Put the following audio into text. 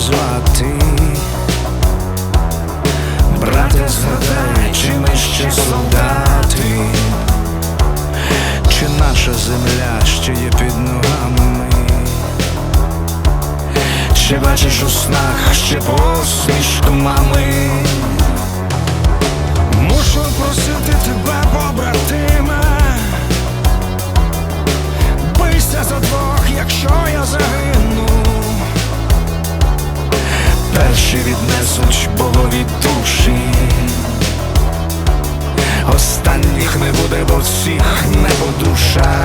звати, брате, згадай, чи ми ще солдати, чи наша земля ще є під ногами, чи бачиш у снах ще посмішку мами? Мушу просити тебе, побратима, бийся за двох, якщо я загину Дальші віднесуть було від душі, останніх не буде, бо всіх не по душах.